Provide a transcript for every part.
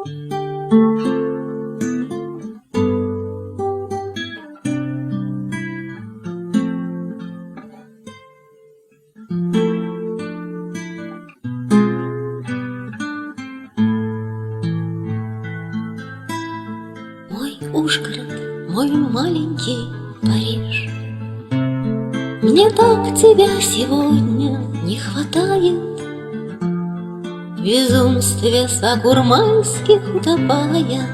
Мой Ужгород, мой маленький Париж. Мне так тебя сегодня не хватает В безумстве сакурмайских утопая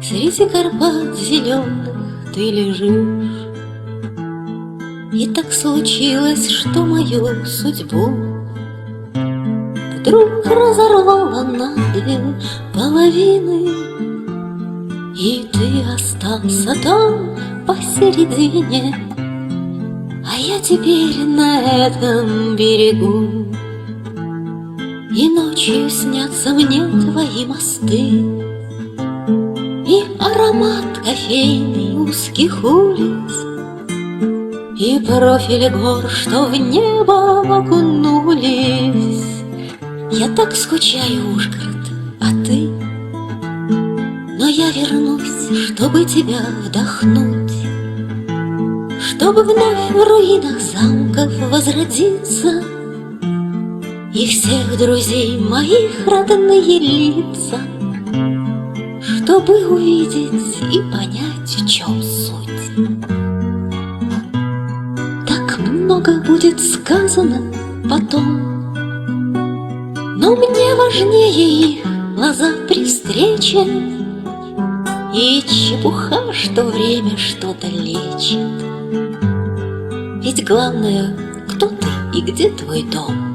Среди Карпат зеленых ты лежишь И так случилось, что мою судьбу Вдруг разорвала на две половины и ты остался там посередине, А я теперь на этом берегу. И ночью снятся мне твои мосты, И аромат кофейный узких улиц, И профили гор, что в небо окунулись. Я так скучаю, Ужгород, а ты — но я вернусь, чтобы тебя вдохнуть, Чтобы вновь в руинах замков возродиться И всех друзей моих родные лица, Чтобы увидеть и понять, в чем суть. Так много будет сказано потом, Но мне важнее их глаза при встрече и чепуха, что время что-то лечит Ведь главное, кто ты и где твой дом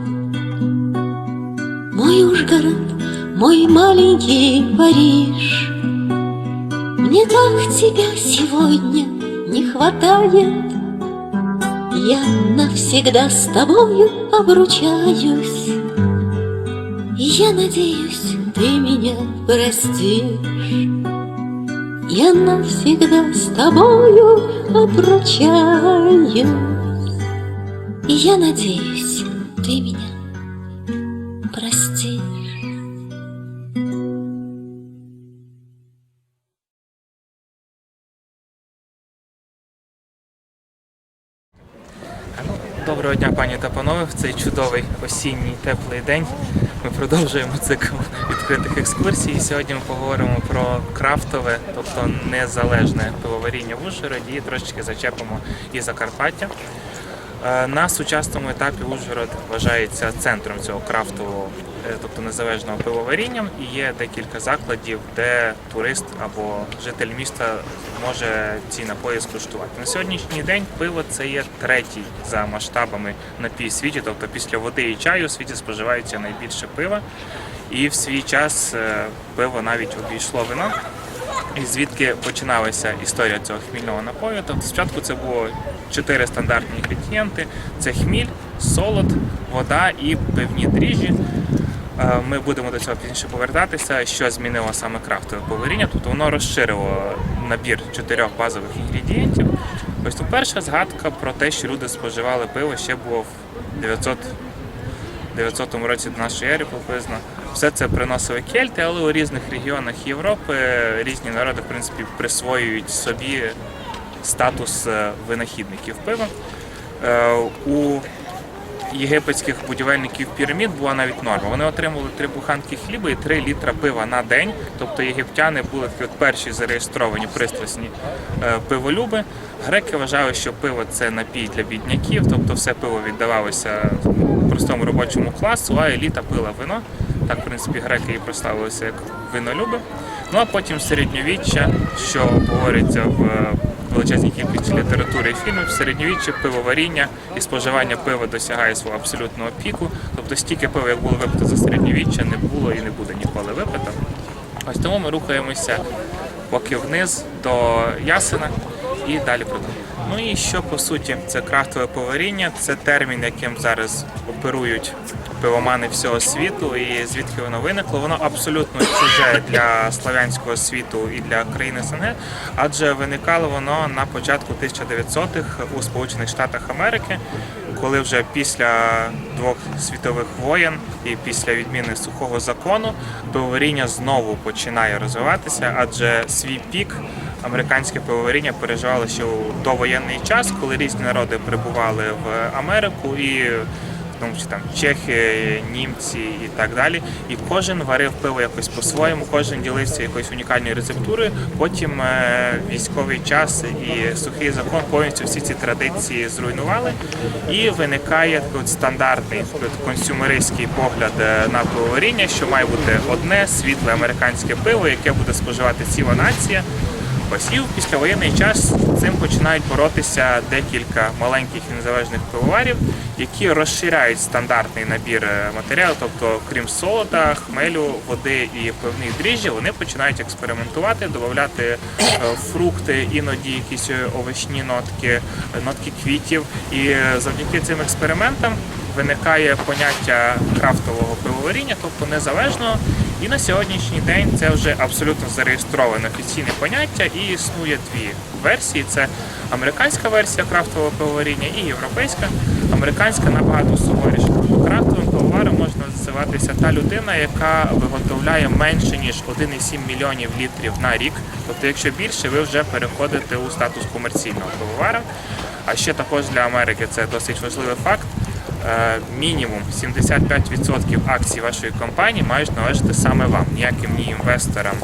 Мой Ужгород, мой маленький Париж. Мне так тебя сегодня не хватает. Я навсегда с тобою обручаюсь. Я надеюсь, ты меня простишь. Я навсегда с тобою обручаюсь. И я надеюсь, ты меня простишь Доброго дня, пані та панове. В цей чудовий осінній теплий день ми продовжуємо цикл відкритих екскурсій. Сьогодні ми поговоримо про крафтове, тобто незалежне пивоваріння в Ужгороді і трошечки зачепимо і Закарпаття. Е, На сучасному етапі Ужгород вважається центром цього крафтового, тобто незалежного пивоваріння. І є декілька закладів, де турист або житель міста може ці напої скуштувати. На сьогоднішній день пиво це є третій за масштабами напій світі, тобто після води і чаю у світі споживається найбільше пива. І в свій час е, пиво навіть обійшло вино. І звідки починалася історія цього хмільного напою? Тобто спочатку це було чотири стандартні інгредієнти: це хміль, солод, вода і пивні дріжджі. Е, Ми будемо до цього пізніше повертатися, що змінило саме крафтове поваріння. Тобто воно розширило набір чотирьох базових інгредієнтів. Ось тут перша згадка про те, що люди споживали пиво ще було в 900 900 році до нашої ери приблизно. Все це приносили кельти, але у різних регіонах Європи різні народи в принципі присвоюють собі статус е, винахідників пива. Е, У єгипетських будівельників пірамід була навіть норма. Вони отримували три буханки хліба і три літра пива на день. Тобто єгиптяни були перші зареєстровані пристрасні е, пиволюби. Греки вважали, що пиво це напій для бідняків, тобто все пиво віддавалося простому робочому класу, а еліта пила вино. Так, в принципі, греки і прославилися як винолюби. Ну а потім середньовіччя, що говориться в величезній кількості літератури і фільмів, середньовіччя пивоваріння і споживання пива досягає свого абсолютного піку. Тобто стільки пива, як було випито за середньовіччя, не було і не буде ніколи випито. Ось тому ми рухаємося поки вниз до Ясена і далі продовжуємо. Ну і що по суті це крафтове поваріння, це термін, яким зараз оперують пивомани всього світу, і звідки воно виникло. Воно абсолютно чуже для славянського світу і для країни СНГ, адже виникало воно на початку 1900-х у Сполучених Штатах Америки, коли вже після двох світових воєн і після відміни сухого закону пивоваріння знову починає розвиватися, адже свій пік американське пивоваріння переживало ще у довоєнний час, коли різні народи прибували в Америку і тому числі там чехи, німці і так далі. І кожен варив пиво якось по-своєму, кожен ділився якоюсь унікальною рецептурою. Потім е, військовий час і сухий закон повністю всі ці традиції зруйнували. І виникає от стандартний консюмеристський погляд е, на пивоваріння, що має бути одне світле американське пиво, яке буде споживати ціла нація. Ось і в післявоєнний час цим починають боротися декілька маленьких і незалежних пивоварів, які розширяють стандартний набір е, матеріалу, тобто крім солода, хмелю, води і пивних дріжджів, вони починають експериментувати, додати е, фрукти, іноді якісь е, овочні нотки, нотки квітів. І завдяки цим експериментам виникає поняття крафтового пивоваріння, тобто незалежного. І на сьогоднішній день це вже абсолютно зареєстроване офіційне поняття і існує дві версії: це американська версія крафтового пивоваріння і європейська. Американська набагато суворіша. Тобто Крафтовим пивоваром можна називатися та людина, яка виготовляє менше ніж 1,7 мільйонів літрів на рік. Тобто, якщо більше, ви вже переходите у статус комерційного пивовара. А ще також для Америки це досить важливий факт. Е, Мінімум 75% акцій вашої компанії мають належати саме вам, ніяким ні інвесторам,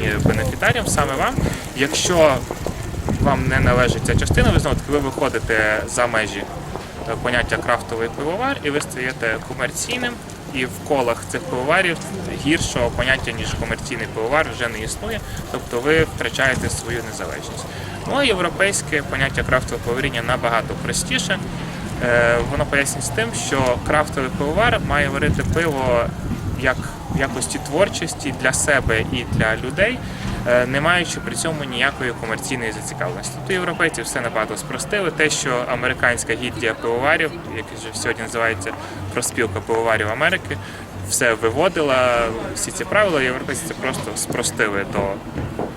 ні бенефітаріям, саме вам. Якщо вам не належить ця частина, ви знову таки ви виходите за межі е, поняття крафтовий пивовар і ви стаєте комерційним. І в колах цих пивоварів гіршого поняття, ніж комерційний пивовар, вже не існує, тобто ви втрачаєте свою незалежність. Ну а європейське поняття крафтового пивоваріння набагато простіше. Е, Воно пояснює тим, що крафтовий пивовар має варити пиво як в якості творчості для себе і для людей, е, не маючи при цьому ніякої комерційної зацікавленості. Тобто європейці все набагато спростили. Те, що американська гільдія пивоварів, яка вже сьогодні називається проспілка пивоварів Америки, все виводила, всі ці правила, європейці це просто спростили до,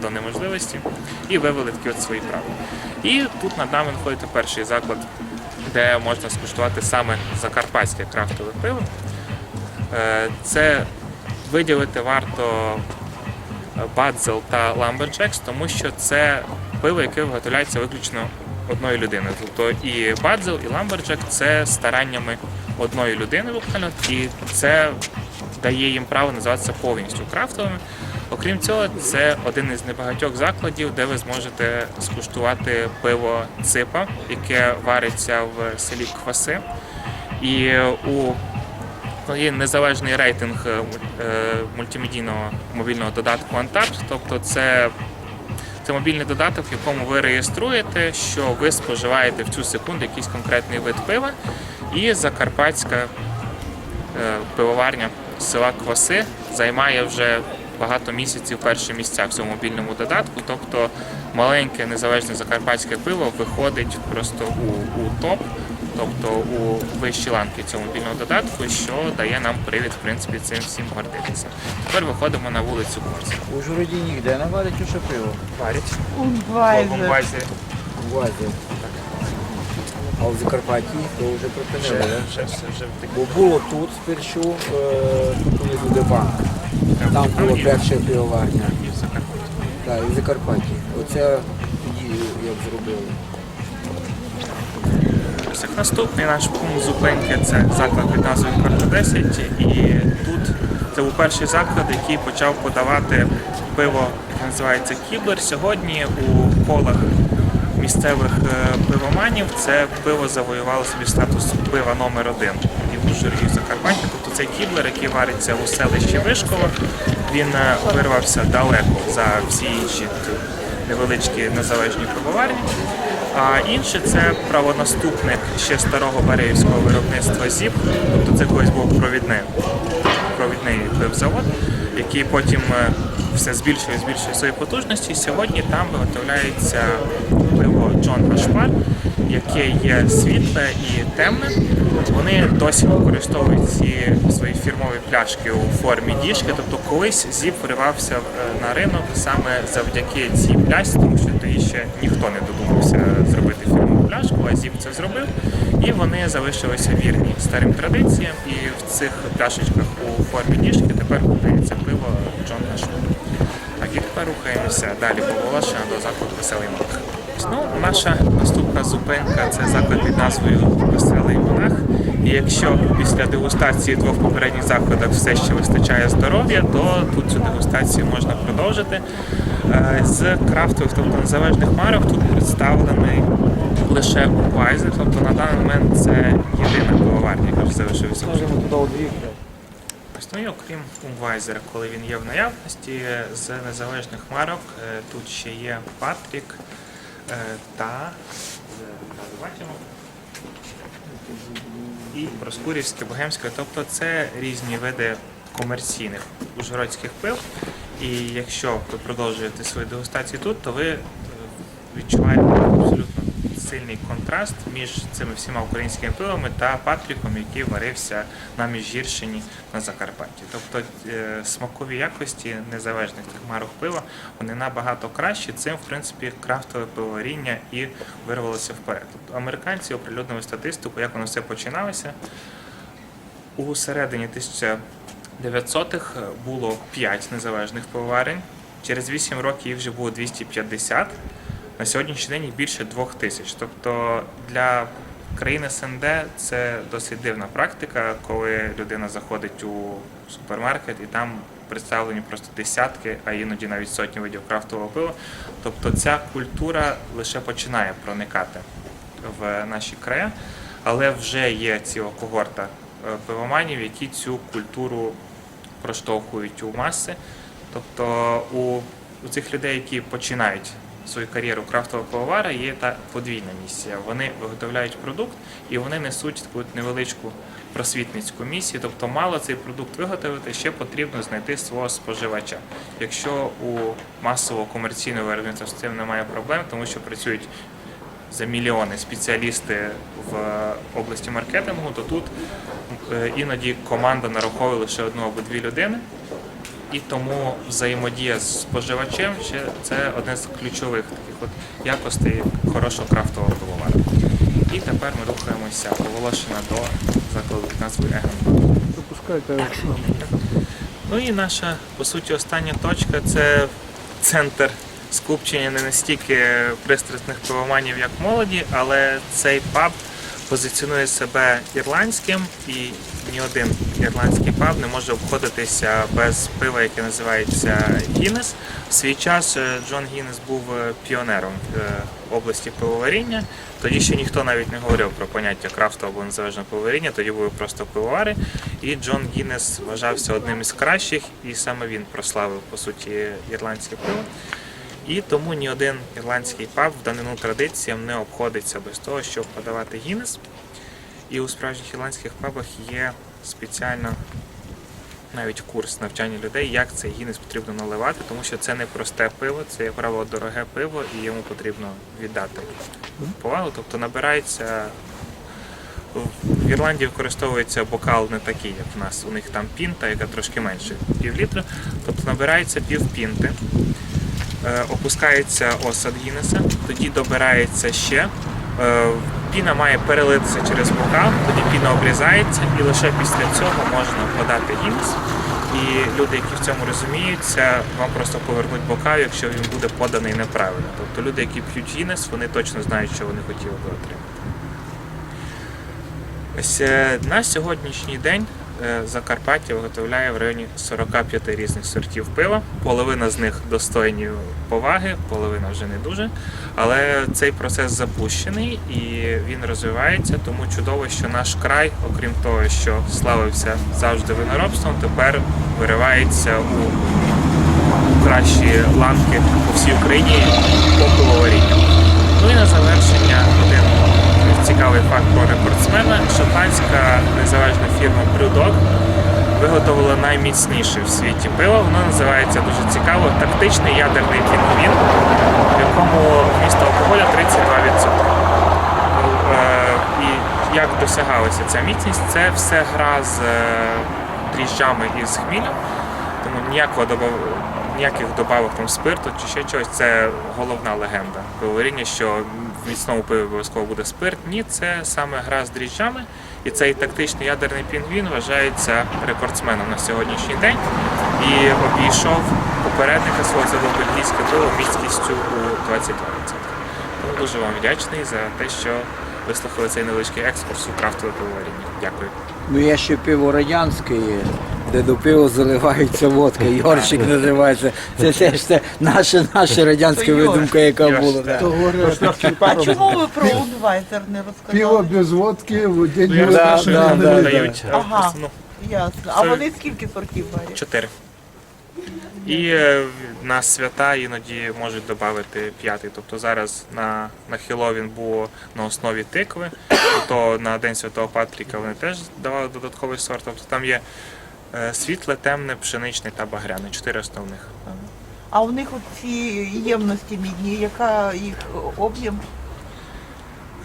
до неможливості і вивели такі от свої правила. І тут над нами знаходиться перший заклад де можна скуштувати саме закарпатське крафтове пиво. Е, Це виділити варто Бадзел та Lumberjacks, тому що це пиво, яке виготовляється виключно одною людиною. Тобто і Бадзел, і Lumberjack – це стараннями одної людини і це дає їм право називатися повністю крафтовими. Окрім цього, це один із небагатьох закладів, де ви зможете скуштувати пиво ципа, яке вариться в селі Кваси. І у ну, є незалежний рейтинг е, мультимедійного мобільного додатку Untapped, тобто це, це мобільний додаток, в якому ви реєструєте, що ви споживаєте в цю секунду якийсь конкретний вид пива, і закарпатська е, пивоварня села Кваси займає вже багато місяців перші місця в цьому мобільному додатку. Тобто маленьке незалежне закарпатське пиво виходить просто у, у топ, тобто у вищі ланки цього мобільного додатку, що дає нам привід, в принципі, цим всім гордитися. Тепер виходимо на вулицю Корсі. У Ужгороді ніде не варять усе пиво. Варять. У В Вайзер. Бомбазі В А в Закарпатті то вже припинили. вже, вже, вже в Бо було тут спершу, е, тут у них буде банк. Там було в Закарпатті. Так, і в Закарпатті. Оце тоді як зробили. Наступний наш пункт зупинки це заклад під назвою Карта 10. І тут це був перший заклад, який почав подавати пиво, яке називається Кіблер. Сьогодні у колах місцевих е, пивоманів це пиво завоювало собі статус пива номер один і в Ужгороді, і в Закарпатті. Тобто цей кіблер, який вариться у селищі Вишкова, він е, вирвався далеко за всі інші невеличкі незалежні пивоварні. А інше це правонаступник ще старого Бареївського виробництва ЗІП, тобто це колись був провідний, провідний пивзавод, який потім е, все збільшує збільшує свої потужності. Сьогодні там виготовляється пиво Джон Гашпар, яке є світле і темне. Вони досі використовують ці свої фірмові пляшки у формі діжки. Тобто колись ЗІП вривався е, на ринок саме завдяки цій пляшці, тому що тоді ще ніхто не додумався зробити фірмову пляшку, а Зіп це зробив. І вони залишилися вірні старим традиціям, і в цих пляшечках у формі ніжки тепер подається пиво Джон Нашон. Так, і тепер рухаємося далі по Волошина до закладу Веселий Монах. Ну, наша наступна зупинка це заклад під назвою Веселий Монах. І якщо після дегустації двох попередніх закладах все ще вистачає здоров'я, то тут цю дегустацію можна продовжити. Е, З крафтових, тобто незалежних марок, тут представлений лише Budweiser, тобто на даний момент це єдина пивоварня, яка вже залишилася Можемо Ну і окрім Умвайзера, коли він є в наявності, з незалежних марок е, тут ще є Патрік та бачимо. І Проскурівське, Богемське, тобто це різні види комерційних ужгородських пив. І якщо ви продовжуєте свою дегустацію тут, то ви е, відчуваєте абсолютно сильний контраст між цими всіма українськими пивами та Патріком, який варився на Міжгірщині на Закарпатті. Тобто е, смакові якості незалежних тих марок пива вони набагато кращі. Цим, в принципі, крафтове пивоваріння і вирвалося вперед. Тобто американці оприлюднили статистику, як воно все починалося. У середині 1900-х було 5 незалежних пивоварень. Через 8 років їх вже було 250. На сьогоднішній день їх більше 2000. Тобто для країни СНД це досить дивна практика, коли людина заходить у супермаркет і там представлені просто десятки, а іноді навіть сотні видів крафтового пива. Тобто ця культура лише починає проникати в наші края, але вже є ціла когорта е, пивоманів, які цю культуру проштовхують у маси. Тобто у, у цих людей, які починають свою кар'єру крафтового пивовара, є та подвійна місія. Вони виготовляють продукт і вони несуть таку невеличку просвітницьку місію. Тобто, мало цей продукт виготовити, ще потрібно знайти свого споживача. Якщо у масового комерційного виробництва з цим немає проблем, тому що працюють за мільйони спеціалісти в області маркетингу, то тут е, іноді команда нараховує лише одну або дві людини. І тому взаємодія з споживачем ще це одне з ключових таких от якостей хорошого крафтового пивовара. І тепер ми рухаємося по Волошина до закладу під назвою Егон. Запускайте. Ну і наша, по суті, остання точка це центр скупчення не настільки пристрасних пивоманів, як молоді, але цей паб позиціонує себе ірландським, і ні один ірландський паб не може обходитися без пива, яке називається Гіннес. В свій час е, Джон Гіннес був е, піонером е, області пивоваріння. Тоді ще ніхто навіть не говорив про поняття крафтового або незалежного пивоваріння, тоді були просто пивовари. І Джон Гіннес вважався одним із кращих, і саме він прославив по суті ірландське пиво. І тому ні один ірландський паб в данину традиціям не обходиться без того, щоб подавати Гіннес. І у справжніх ірландських пабах є спеціально навіть курс навчання людей, як цей Гіннес потрібно наливати, тому що це не просте пиво, це, як правило, дороге пиво, і йому потрібно віддати повагу. Тобто набирається. В Ірландії використовується бокал не такий, як в нас. У них там пінта, яка трошки менше пів літра. Тобто набирається пів пінти, е, опускається осад Гіннеса, тоді добирається ще. Е, Піна має перелитися через бокал, тоді піна обрізається, і лише після цього можна подати гіннес. І люди, які в цьому розуміються, вам просто повернуть бокал, якщо він буде поданий неправильно. Тобто люди, які п'ють гінес, вони точно знають, що вони хотіли би отримати. Ось е, на сьогоднішній день Закарпаття виготовляє в районі 45 різних сортів пива. Половина з них достойні поваги, половина вже не дуже. Але цей процес запущений і він розвивається, тому чудово, що наш край, окрім того, що славився завжди виноробством, тепер виривається у кращі ланки по всій Україні по пивоварінню. Ну і на завершення цікавий факт про рекордсмена. Шотландська незалежна фірма Brewdog виготовила найміцніше в світі пиво. Воно називається дуже цікаво тактичний ядерний пінгвін, в якому вміст алкоголя 32%. Е, І як досягалася ця міцність, це все гра з е, дріжджами і з хмілем, тому ніякого добав... ніяких добавок там спирту чи ще чогось. Це головна легенда пивоваріння, що в міцному обов'язково буде спирт. Ні, це саме гра з дріжджами. І цей тактичний ядерний пінгвін вважається рекордсменом на сьогоднішній день і обійшов попередника свого це був бельгійське пиво міцністю у 22%. Тому дуже вам вдячний за те, що вислухали цей невеличкий екскурс у крафтове пивоваріння. Дякую. Ну є ще пиво радянське, де до пива заливається водка, Йоршик називається. Це теж це наша, наша радянська видумка, яка була. да. А чому ви про Будвайзер не Пиво розказали? без водки, в день Ну, я що да, да, дають да. Ага. ну, Ясно. А Це- вони скільки сортів варять? чотири. І е, на свята іноді можуть додати п'ятий. Тобто зараз на, на Хеллоуін було на основі тикви, то на День Святого Патріка вони теж давали додатковий сорт. Тобто там є світле, темне, пшеничне та багряне. Чотири основних. А у них ці ємності мідні, яка їх об'єм?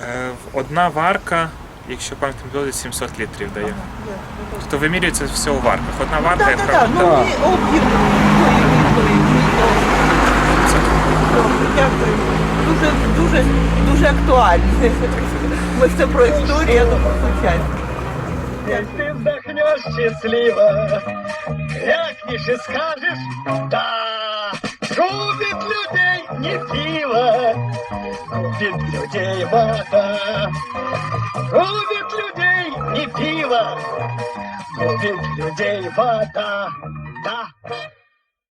Е, Одна варка, якщо пам'ять буде, 700 літрів дає. Ага. Тобто вимірюється все у варках. Одна варка, Так, як так, так. Ну, і об'єм Дякую. Дуже, дуже, дуже актуально. Ми все про історію, то про сучасність. Счастливо, крякнешь и скажешь «Да!» Губит людей не пиво, губит людей вода. Губит людей не пиво, губит людей вода. Да.